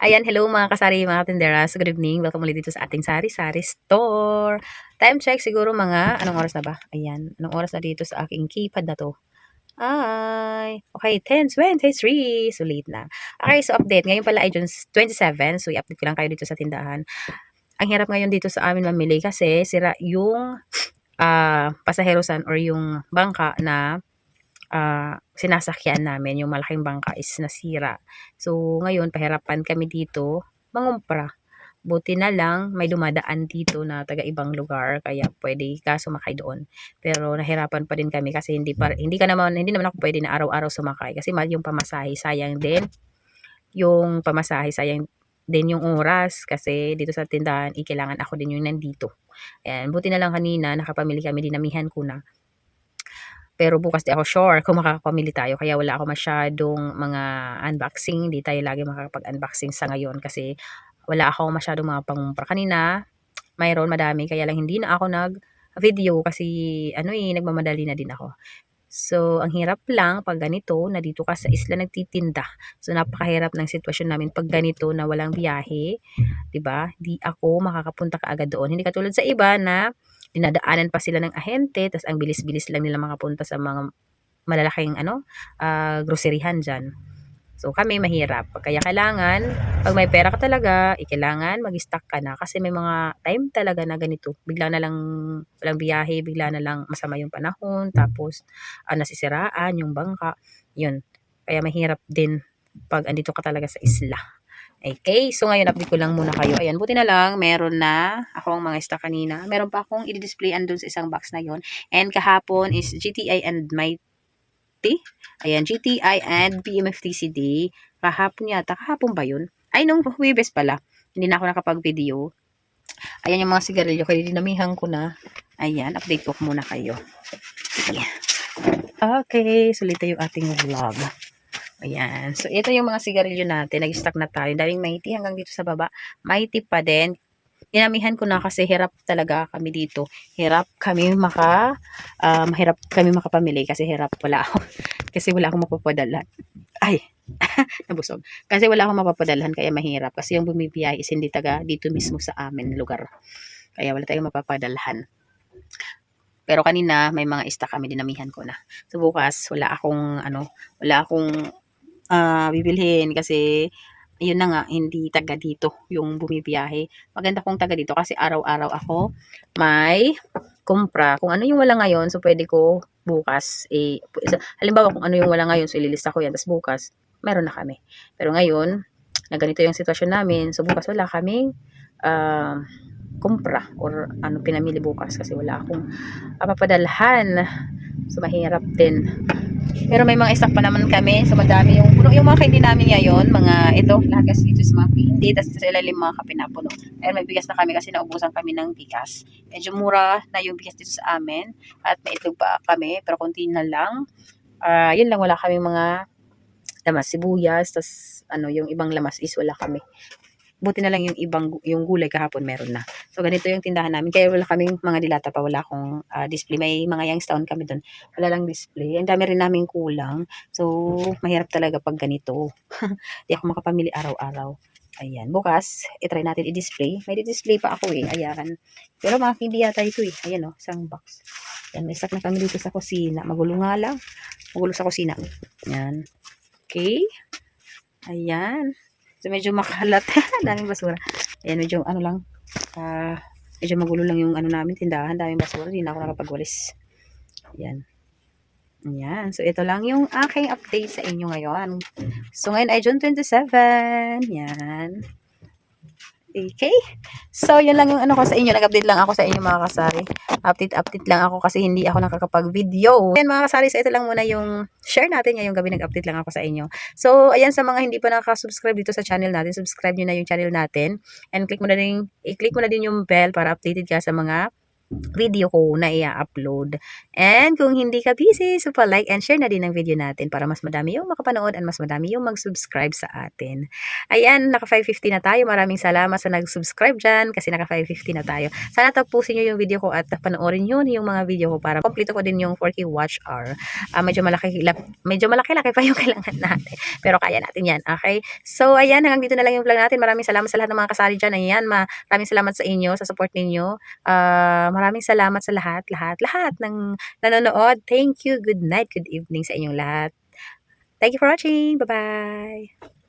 Ayan, hello mga kasari, mga tinderas. Good evening. Welcome ulit dito sa ating sari-sari store. Time check siguro mga, anong oras na ba? Ayan, anong oras na dito sa aking keypad na to? Ay, okay, 10.23. So, late na. Okay, so update. Ngayon pala ay June 27. So, i-update ko lang kayo dito sa tindahan. Ang hirap ngayon dito sa amin mamili kasi sira yung uh, pasaherosan or yung bangka na uh, sinasakyan namin, yung malaking bangka is nasira. So, ngayon, pahirapan kami dito mangumpra. Buti na lang, may dumadaan dito na taga ibang lugar, kaya pwede ka sumakay doon. Pero nahirapan pa din kami kasi hindi pa, hindi ka naman, hindi naman ako pwede na araw-araw sumakay kasi mahal yung pamasahe, sayang din. Yung pamasahe, sayang din yung oras kasi dito sa tindahan, ikailangan ako din yung nandito. Ayan, buti na lang kanina, nakapamili kami, dinamihan ko na pero bukas di ako sure kung makakapamili tayo. Kaya wala ako masyadong mga unboxing. Hindi tayo lagi makakapag-unboxing sa ngayon kasi wala ako masyadong mga pangumpra. Kanina, mayroon madami. Kaya lang hindi na ako nag-video kasi ano eh, nagmamadali na din ako. So, ang hirap lang pag ganito na dito ka sa isla nagtitinda. So, napakahirap ng sitwasyon namin pag ganito na walang biyahe. 'di ba? Di ako makakapunta kaagad doon. Hindi katulad sa iba na dinadaanan pa sila ng ahente, tapos ang bilis-bilis lang nila makapunta sa mga malalaking ano, uh, groceryhan dyan. So, kami mahirap. Kaya kailangan, pag may pera ka talaga, eh, kailangan mag-stock ka na. Kasi may mga time talaga na ganito. Bigla na lang walang biyahe, bigla na lang masama yung panahon, tapos uh, nasisiraan yung bangka. Yun. Kaya mahirap din pag andito ka talaga sa isla. Okay, so ngayon update ko lang muna kayo. Ayan, buti na lang, meron na akong mga stock kanina. Meron pa akong i-display andun sa isang box na yon And kahapon is GTI and Mighty. Ayan, GTI and BMFTCD. Kahapon yata. Kahapon ba yun? Ay, nung Huwebes pala. Hindi na ako nakapag-video. Ayan yung mga sigarilyo. Kaya dinamihan ko na. Ayan, update ko muna kayo. Yeah. Okay, sulit yung ating vlog. Ayan. So, ito yung mga sigarilyo natin. Nag-stock na tayo. Daming mighty hanggang dito sa baba. Mighty pa din. Inamihan ko na kasi hirap talaga kami dito. Hirap kami maka, uh, mahirap kami makapamili kasi hirap wala ako. kasi wala akong mapapadala. Ay, nabusog. Kasi wala akong mapapadalhan kaya mahirap. Kasi yung bumibiyay is hindi taga dito mismo sa amin lugar. Kaya wala tayong mapapadalhan. Pero kanina may mga stock kami dinamihan ko na. So bukas wala akong ano, wala akong uh, bibilhin kasi yun na nga, hindi taga dito yung bumibiyahe. Maganda kung taga dito kasi araw-araw ako may kumpra. Kung ano yung wala ngayon, so pwede ko bukas, eh, halimbawa kung ano yung wala ngayon, so ililista ko yan, tapos bukas, meron na kami. Pero ngayon, na ganito yung sitwasyon namin, so bukas wala kaming uh, kumpra or ano pinamili bukas kasi wala akong papadalhan. So mahirap din. Pero may mga stock pa naman kami. So madami yung puno. Yung mga candy namin ngayon, mga ito, kasi dito sa mga candy. Tapos sa ilalim mga kape na puno. Ayun, may bigas na kami kasi naubusan kami ng bigas. Medyo mura na yung bigas dito sa amin. At may itlog pa kami, pero konti na lang. Uh, yun lang, wala kami mga lamas, sibuyas, tas ano, yung ibang lamas is wala kami buti na lang yung ibang yung gulay kahapon meron na. So ganito yung tindahan namin. Kaya wala kaming mga dilata pa, wala akong uh, display. May mga Youngstown kami doon. Wala lang display. Ang dami rin namin kulang. So mahirap talaga pag ganito. Di ako makapamili araw-araw. Ayan. Bukas, itry natin i-display. May display pa ako eh. Ayan. Pero mga hindi yata ito eh. Ayan oh, isang box. Ayan, may stock na kami dito sa kusina. Magulo nga lang. Magulo sa kusina. Ayan. Okay. Ayan. So, medyo makalat. daming basura. Ayan, medyo ano lang. Uh, medyo magulo lang yung ano namin, tindahan. Daming basura. Hindi na ako nakapagwalis. Ayan. Ayan. So, ito lang yung aking update sa inyo ngayon. So, ngayon ay June 27. Yan. Okay? So, yun lang yung ano ko sa inyo. Nag-update lang ako sa inyo mga kasari. Update-update lang ako kasi hindi ako nakakapag-video. Ayan mga kasari, so ito lang muna yung share natin ngayong gabi. Nag-update lang ako sa inyo. So, ayan sa mga hindi pa nakaka-subscribe dito sa channel natin, subscribe nyo na yung channel natin. And click mo na din, i-click mo na din yung bell para updated ka sa mga video ko na i-upload. And kung hindi ka busy, so pa-like and share na din ang video natin para mas madami yung makapanood and mas madami yung mag-subscribe sa atin. Ayan, naka 550 na tayo. Maraming salamat sa nag-subscribe dyan kasi naka 550 na tayo. Sana tapusin nyo yung video ko at panoorin nyo yung mga video ko para kompleto ko din yung 4K watch hour. Ah, medyo malaki medyo malaki-laki pa yung kailangan natin. Pero kaya natin yan. Okay? So, ayan, hanggang dito na lang yung vlog natin. Maraming salamat sa lahat ng mga kasali dyan. Ayan, maraming salamat sa inyo, sa support ninyo. Ah, maraming salamat sa lahat, lahat, lahat ng nanonood. Thank you. Good night, good evening sa inyong lahat. Thank you for watching. Bye-bye.